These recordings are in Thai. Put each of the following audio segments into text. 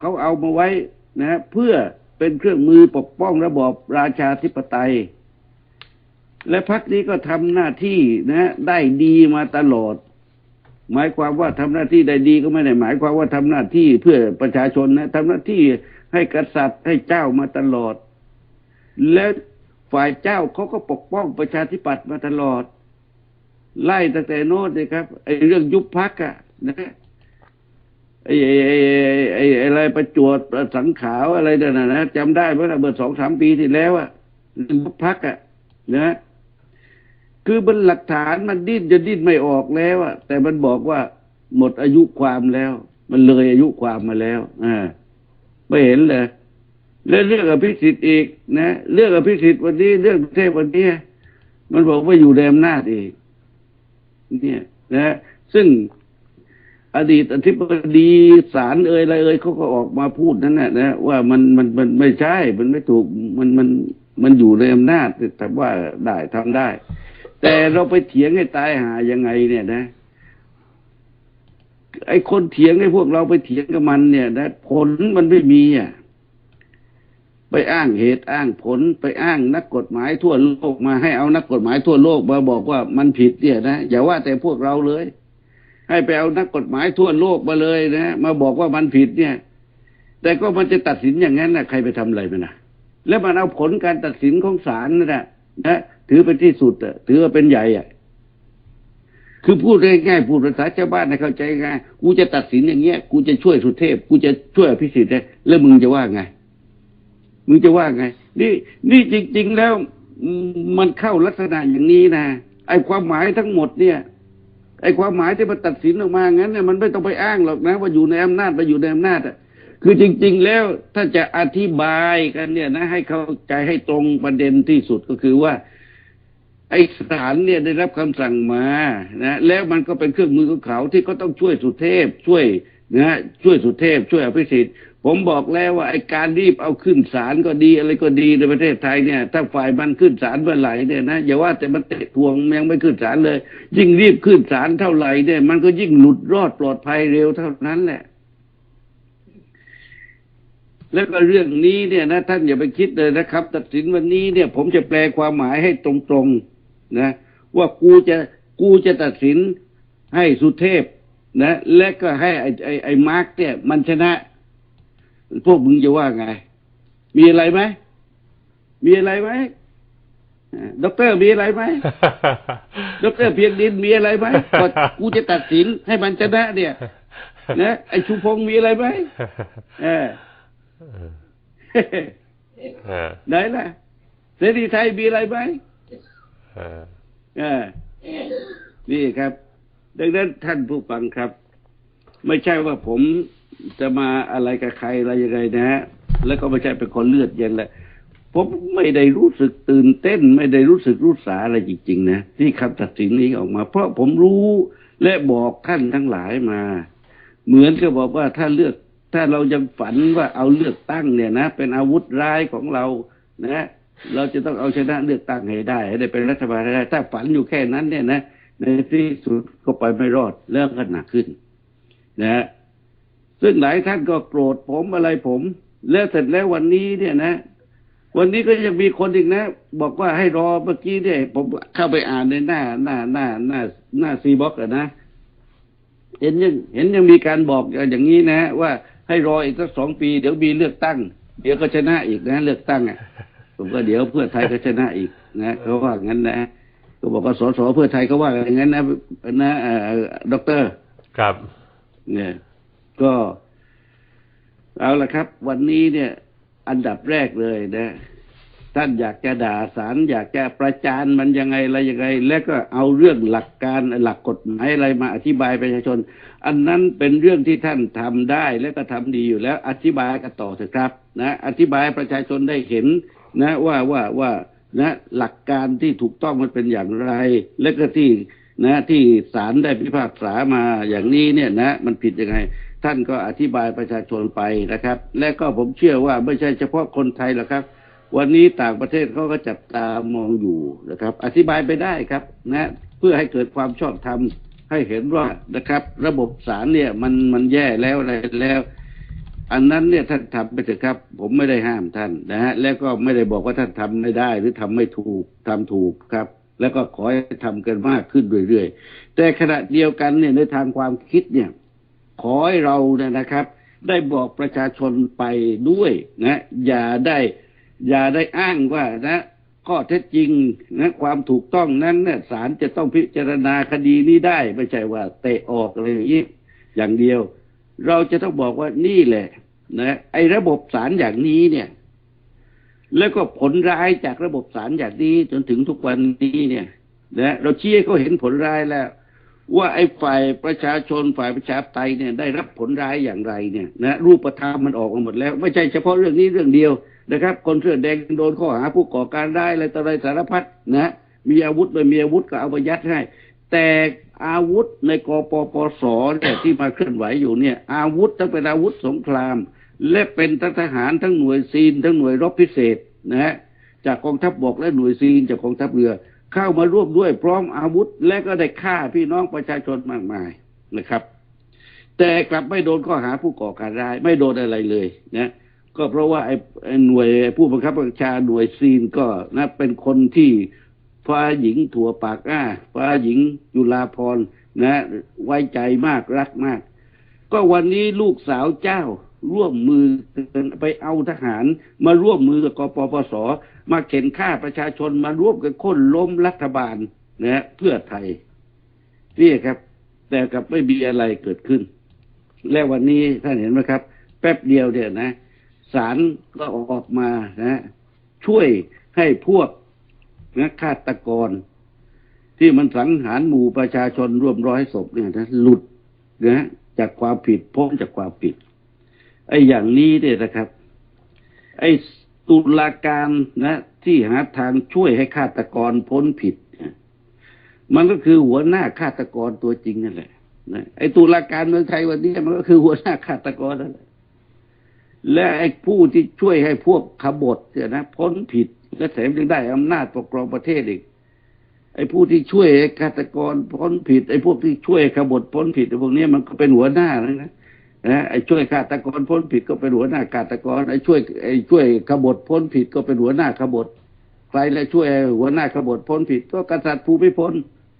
เขาเอามาไว้นะเพื่อเป็นเครื่องมือปกป้องระบอบราชาธิปไตย และพรรคนี้ก็ทำหน้าที่นะได้ดีมาตลอด หมายความว่าทำหน้าที่ได้ดีก็ไม่ได้หมายความว่าทำหน้าที่เพื่อประชาชนนะทำหน้าที่ให้กษัตริย์ให้เจ้ามาตลอด และฝ่ายเจ้าเขาก็ปกป้องประชาธิปัตย์มาตลอด ไล่ตั้งแต่โน้นเลยครับไอ้เรื่องยุบพักอะนะ ไอ้ไอ้ไอ้ไอ้อะไรประจวดสังขาวอะไรนั่นนะนะจำได้เมื่อเมื่อสองสามปีที่แล้วอะยุบพักอะนะคือมันหลักฐานมันดิ้นจะดิ้นไม่ออกแล้วอะแต่มันบอกว่าหมดอายุความแล้ว มันเลยอายุความมาแล้วอ่าไม่เห็นเลยแล้วเรื่องอภิสิทธิ์อีกนะ เรื่องอภิสิทธิ์วันนี้เรื่องประเทศวันนี้มันบอกว่าอยู่ในอำนาจอีกเนี่ย นะ ซึ่ง อดีตอธิบดีศาลเอ่ยอะไรเอ่ยเขาก็ออกมาพูดนั่นแหละนะว่ามันมันมันไม่ใช่ มันไม่ถูกมันมันมันอยู่ในอำนาจแต่ว่าได้ทำได้ แต่เราไปเถียงให้ตายหายังไง เนี่ยนะ ไอ้คนเถียงไอ้พวกเราไปเถียงกับมันเนี่ยนะผลมันไม่มีอะไปอ้างเหตุอ้างผลไปอ้างนักกฎหมายทั่วโลกมาให้เอานักกฎหมายทั่วโลกมาบอกว่ามันผิดเนี่ยนะอย่าว่าแต่พวกเราเลย ให้ไปเอานักกฎหมายทั่วโลกมาเลยนะมาบอกว่ามันผิดเนี่ย แต่ก็มันจะตัดสินอย่างนั้นนะใครไปทำอะไรมันนะแล้วมันเอาผลการตัดสินของศาลนั่นแหละนะถือเป็นที่สุดอะถือว่าเป็นใหญ่อะคือพูดง่ายๆพูดภาษาชาวบ้านให้เข้าใจง่ายกูจะตัดสินอย่างเงี้ย กูจะช่วยสุเทพ กูจะช่วยอภิสิทธิ์ได้แล้วมึงจะว่าไง มึงจะว่าไง นี่ นี่จริง ๆ แล้วมันเข้าลักษณะอย่างนี้นะไอ้ความหมายทั้งหมดเนี่ย ไอ้ความหมายที่มันตัดสินออกมางั้นเนี่ยมันไม่ต้องไปอ้างหรอกนะ ว่าอยู่ในอำนาจไปอยู่ในอำนาจอะคือจริง ๆ แล้วถ้าจะอธิบายกันเนี่ยนะ ให้เข้าใจให้ตรงประเด็นที่สุดก็คือว่า ไอ้ศาลเนี่ยได้รับคำสั่งมานะแล้วมันก็เป็นเครื่องมือของเขาที่ก็ต้องช่วยสุเทพช่วยนะช่วยสุเทพช่วยอภิสิทธิ์ ผมบอกแล้วว่าไอ้การรีบเอาขึ้นศาลก็ดีอะไรก็ดีในประเทศไทยเนี่ยถ้าฝ่ายมันขึ้นศาลเมื่อไหร่เนี่ยนะอย่าว่าแต่มันเตะทวงยังไม่ขึ้นศาลเลย ยิ่งรีบขึ้นศาลเท่าไหร่เนี่ย มันก็ยิ่งหลุดรอดปลอดภัยเร็วเท่านั้นแหละ แล้วก็เรื่องนี้เนี่ยนะท่านอย่าไปคิดเลยนะครับ ตัดสินวันนี้เนี่ย ผมจะแปลความหมายให้ตรงๆนะ ว่ากูจะกูจะตัดสินให้สุเทพนะ และก็ให้ไอ้ไอ้ไอ้มาร์กเนี่ย มันชนะ พวกมึงจะว่าไง มีอะไรไหม มีอะไรไหมด็อกเตอร์มีอะไรไหมด็อกเตอร์เพียงดินมีอะไรไหมก็กูจะตัดสินให้มันชนะเนี่ย นะไอ้ชูพงษ์มีอะไรไหมเออไหนล่ะเสรีไทยมีอะไรไหมอ่านี่ครับ ดังนั้นท่านผู้ฟังครับ ไม่ใช่ว่าผม จะมาอะไรกับใครอะไรยังไงนะฮะแล้วก็ไม่ใช่เป็นคนเลือดเย็นแหละผมไม่ได้รู้สึกตื่นเต้น ไม่ได้รู้สึกรู้สาอะไรจริงๆนะที่คำตัดสินนี้ออกมา เพราะผมรู้และบอกท่านทั้งหลายมา เหมือนกับบอกว่าถ้าเลือก ถ้าเรายังฝันว่าเอาเลือกตั้งเนี่ยนะ เป็นอาวุธร้ายของเรานะเราจะต้องเอาชนะเลือกตั้งให้ได้ ให้ได้เป็นรัฐบาลให้ได้ ถ้าฝันอยู่แค่นั้นเนี่ยนะ ในที่สุดก็ไปไม่รอดเรื่องก็หนักขึ้น นะ ซึ่งหลายท่านก็โกรธผมอะไรผม แล้วเสร็จแล้ววันนี้เนี่ยนะ วันนี้ก็ยังมีคนอีกนะ บอกว่าให้รอเมื่อกี้เนี่ยผมเข้าไปอ่านในหน้าหน้าหน้าหน้าหน้าซีบ็อกอะนะเห็นยังเห็นยังมีการบอกอย่างนี้นะ ว่าให้รออีกสักสองปี เดี๋ยวมีเลือกตั้ง เดี๋ยวก็ชนะอีกนะ เลือกตั้งอะผมก็เดี๋ยวเพื่อไทยก็ชนะอีกนะเขาว่างั้นนะก็บอกว่าสสเพื่อไทยเขาว่าอย่างนั้นนะนะด็อกเตอร์ครับ เนี่ย ก็เอาละครับ วันนี้เนี่ย อันดับแรกเลยนะ ท่านอยากจะด่าสารอยากจะประจานมันยังไงอะไรยังไง แล้วก็เอาเรื่องหลักการหลักกฎหมายอะไรมาอธิบายประชาชน อันนั้นเป็นเรื่องที่ท่านทำได้และก็ทำดีอยู่แล้ว อธิบายกันต่อเถอะครับ นะ อธิบายประชาชนได้เห็น นะ ว่าว่าว่านะหลักการที่ถูกต้องมันเป็นอย่างไร และก็ที่นะที่ศาลได้พิพากษามาอย่างนี้เนี่ยนะ มันผิดยังไง ท่านก็อธิบายประชาชนไปนะครับ และก็ผมเชื่อว่าไม่ใช่เฉพาะคนไทยหรอกครับ วันนี้ต่างประเทศเขาก็จับตามองอยู่นะครับ อธิบายไปได้ครับนะเพื่อให้เกิดความชอบธรรมให้เห็นว่านะครับ ระบบศาลเนี่ยมันมันแย่แล้วอะไรแล้ว อันนั้นเนี่ยท่านทำไปเถอะครับ ผมไม่ได้ห้ามท่านนะฮะแล้วก็ไม่ได้บอกว่าท่านทำไม่ได้ หรือทำไม่ถูกทำถูกครับ แล้วก็ขอให้ทำกันมากขึ้นเรื่อยๆแต่ขณะเดียวกันเนี่ยในทางความคิดเนี่ย ขอให้เราเนี่ยนะครับ ได้บอกประชาชนไปด้วยนะอย่าได้อย่าได้อ้างว่านะข้อเท็จจริงนะความถูกต้องนั้นเนี่ยศาลจะต้องพิจารณาคดีนี้ได้ ไม่ใช่ว่าเตะออกอะไรอย่างนี้อย่างเดียว เราจะต้องบอกว่านี่แหละนะไอ้ระบบศาลอย่างนี้เนี่ย แล้วก็ผลร้ายจากระบบศาลอย่างนี้จนถึงทุกวันนี้เนี่ยนะเราชี้ให้เขาเห็นผลร้ายแล้ว ว่าไอ้ฝ่ายประชาชนฝ่ายประชาธิปไตยเนี่ยได้รับผลร้ายอย่างไรเนี่ยนะรูปธรรมมันออกมาหมดแล้ว ไม่ใช่เฉพาะเรื่องนี้เรื่องเดียวนะครับ คนเสื้อแดงโดนข้อหาผู้ก่อการร้ายอะไรต่ออะไรสารพัดนะมีอาวุธไม่มีอาวุธก็เอาไปยัดให้ แต่อาวุธในกปปสเนี่ยที่มาเคลื่อนไหวอยู่เนี่ย อาวุธทั้งเป็นอาวุธสงคราม และเป็นทั้งทหารทั้งหน่วยซีน ทั้งหน่วยรบพิเศษนะฮะจากกองทัพบกและหน่วยซีนจากกองทัพเรือ เข้ามาร่วมด้วยพร้อมอาวุธ และก็ได้ฆ่าพี่น้องประชาชนมากมายนะครับ แต่กลับไม่โดนข้อหาผู้ก่อการร้าย ไม่โดนอะไรเลยนะก็เพราะว่าไอ้ไอหน่วยผู้บังคับบัญชาหน่วยซีนก็นะเป็นคนที่ฟ้าหญิงถั่วปากอ้าฟ้าหญิงจุฬาพรนะ ไว้ใจมากรักมาก ก็วันนี้ลูกสาวเจ้าร่วมมือไปเอาทหารมาร่วมมือกับกปปส มาเข็นฆ่าประชาชนมาร่วมกันค้นล้มรัฐบาลนะฮะเพื่อไทยนี่ครับ แต่กับไม่มีอะไรเกิดขึ้น และวันนี้ท่านเห็นไหมครับ แป๊บเดียวเนี่ยนะศาลก็ออกมานะ ช่วยให้พวกนะฆาตกร ที่มันสังหารหมู่ประชาชนร่วมร้อยศพเนี่ยนะหลุดนะจากความผิดพ้นจากความผิดไอ้อย่างนี้เนี่ยนะครับ ไอ้ ตุลาการนะที่หาทางช่วยให้ฆาตกรพ้นผิด มันก็คือหัวหน้าฆาตกรตัวจริงนั่นแหละนะไอ้ตุลาการเมืองไทยวันนี้มันก็คือหัวหน้าฆาตกรนั่นแหละและไอ้ผู้ที่ช่วยให้พวกขบฏเนี่ยนะพ้นผิด และแถมยังได้อำนาจปกครองประเทศอีกไอ้ผู้ที่ช่วยฆาตกรพ้นผิด ไอ้พวกที่ช่วยขบฏพ้นผิดไอ้พวกนี้มันก็เป็นหัวหน้านะ นะไอ้ช่วยฆาตกรพ้นผิดก็เป็นหัวหน้าฆาตกรไอ้ช่วยไอ้ช่วยขบฏพ้นผิดก็เป็นหัวหน้าขบฏใครและช่วยหัวหน้าขบฏพ้นผิด ก็กษัตริย์ภูมิพล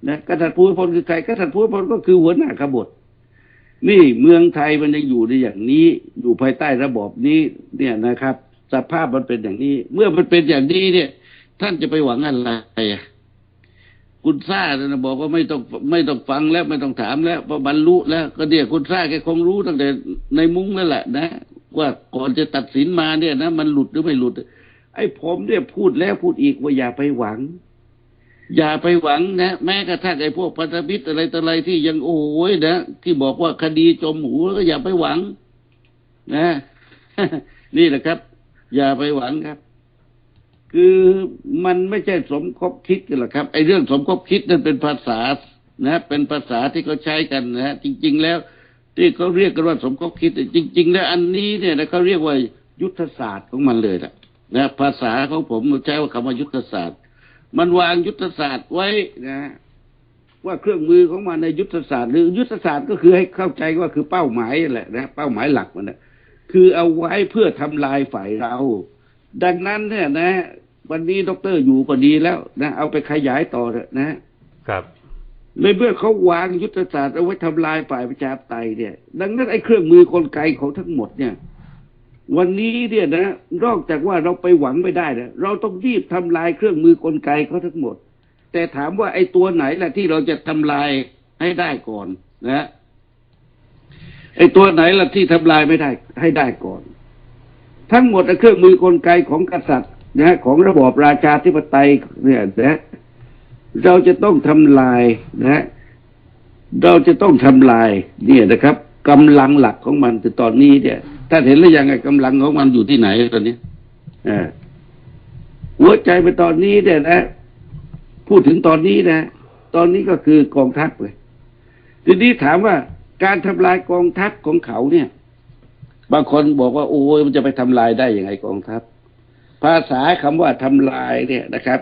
นะกษัตริย์ภูมิพลคือใครกษัตริย์ภูมิพลก็คือหัวหน้าขบฏนี่เมืองไทยมันยังอยู่ในอย่างนี้ อยู่ภายใต้ระบอบนี้ เนี่ยนะครับ สภาพมันเป็นอย่างนี้ เมื่อมันเป็นอย่างนี้เนี่ย ท่านจะไปหวังอะไรอะ คุณซ่านะบอกว่าไม่ต้องไม่ต้องฟังแล้วไม่ต้องถามแล้วเพราะบรรลุแล้ว ก็เดี๋ยวคุณซ่าแกคงรู้ตั้งแต่ในมุ้งนั่นแหละ นะว่าก่อนจะตัดสินมาเนี่ยนะมันหลุดหรือไม่หลุด ไอ้ผมเนี่ยพูดแล้วพูดอีกว่าอย่าไปหวัง อย่าไปหวังนะแม้กระทั่งไอ้พวกพันธมิตรอะไรต่ออะไรที่ยังโอ้ยนะที่บอกว่าคดีจมหูก็อย่าไปหวัง นะ นี่แหละครับ อย่าไปหวังครับ คือมันไม่ใช่สมคบคิดกันหรอกครับไอ้เรื่องสมคบคิดนั่นเป็นภาษานะเป็นภาษาที่เขาใช้กันนะฮะจริง ๆ แล้วที่เขาเรียกกันว่าสมคบคิดแต่จริง ๆ แล้วอันนี้เนี่ยนะเขาเรียกว่ายุทธศาสตร์ของมันเลยนะนะภาษาของผมใช้ว่าคำว่ายุทธศาสตร์ มันวางยุทธศาสตร์ไว้นะ ว่าเครื่องมือของมันในยุทธศาสตร์หรือยุทธศาสตร์ก็คือให้เข้าใจว่าคือเป้าหมายแหละนะเป้าหมายหลักมันนะคือเอาไว้เพื่อทำลายฝ่ายเรา ดังนั้นเนี่ยนะ วันนี้ดรอยู่ก็ดีแล้วนะเอาไปขยายต่อเถอะนะ ครับในเมื่อเขาวางยุทธศาสตร์เอาไว้ทำลายฝ่ายประชาธิปไตยเนี่ย ดังนั้นไอ้เครื่องมือกลไกของทั้งหมดเนี่ย วันนี้เนี่ยนะนอกจากว่าเราไปหวังไม่ได้นะเราต้องรีบทำลายเครื่องมือกลไกเขาทั้งหมด แต่ถามว่าไอ้ตัวไหนล่ะที่เราจะทำลายให้ได้ก่อนนะไอ้ตัวไหนล่ะที่ทำลายไม่ได้ให้ได้ก่อน ทั้งหมดเครื่องมือกลไกของกษัตริย์นะของระบอบราชาธิปไตยเนี่ยนะเราจะต้องทำลายนะ เราจะต้องทำลาย เนี่ยนะครับกำลังหลักของมันคือตอนนี้เนี่ยท่าเห็นหรือยังไงกำลังของมันอยู่ที่ไหนตอนนี้อ่าหัวใจไปตอนนี้เนี่ยนะ พูดถึงตอนนี้นะ ตอนนี้ก็คือกองทัพเลยทีนี้ถามว่าการทำลายกองทัพของเขาเนี่ย บางคนบอกว่าโอ้ยมันจะไปทำลายได้ยังไงกองทัพ ภาษาคำว่าทำลายเนี่ยนะครับ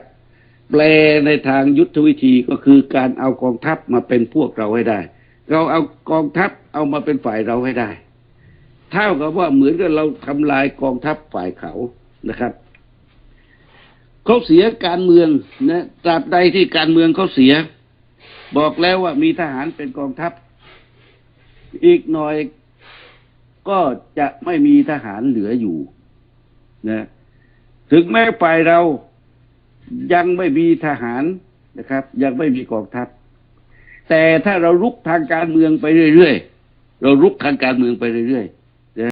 แปลในทางยุทธวิธีก็คือการเอากองทัพมาเป็นพวกเราให้ได้ เราเอากองทัพเอามาเป็นฝ่ายเราให้ได้เท่ากับว่าเหมือนกับเราทำลายกองทัพฝ่ายเขานะครับเขาเสียการเมืองนะตราบใดที่การเมืองเขาเสีย บอกแล้วว่ามีทหารเป็นกองทัพ อีกหน่อย ก็จะไม่มีทหารเหลืออยู่นะถึงแม้ฝ่ายเรายังไม่มีทหารนะครับ ยังไม่มีกองทัพ แต่ถ้าเรารุกทางการเมืองไปเรื่อยๆเรารุกทางการเมืองไปเรื่อย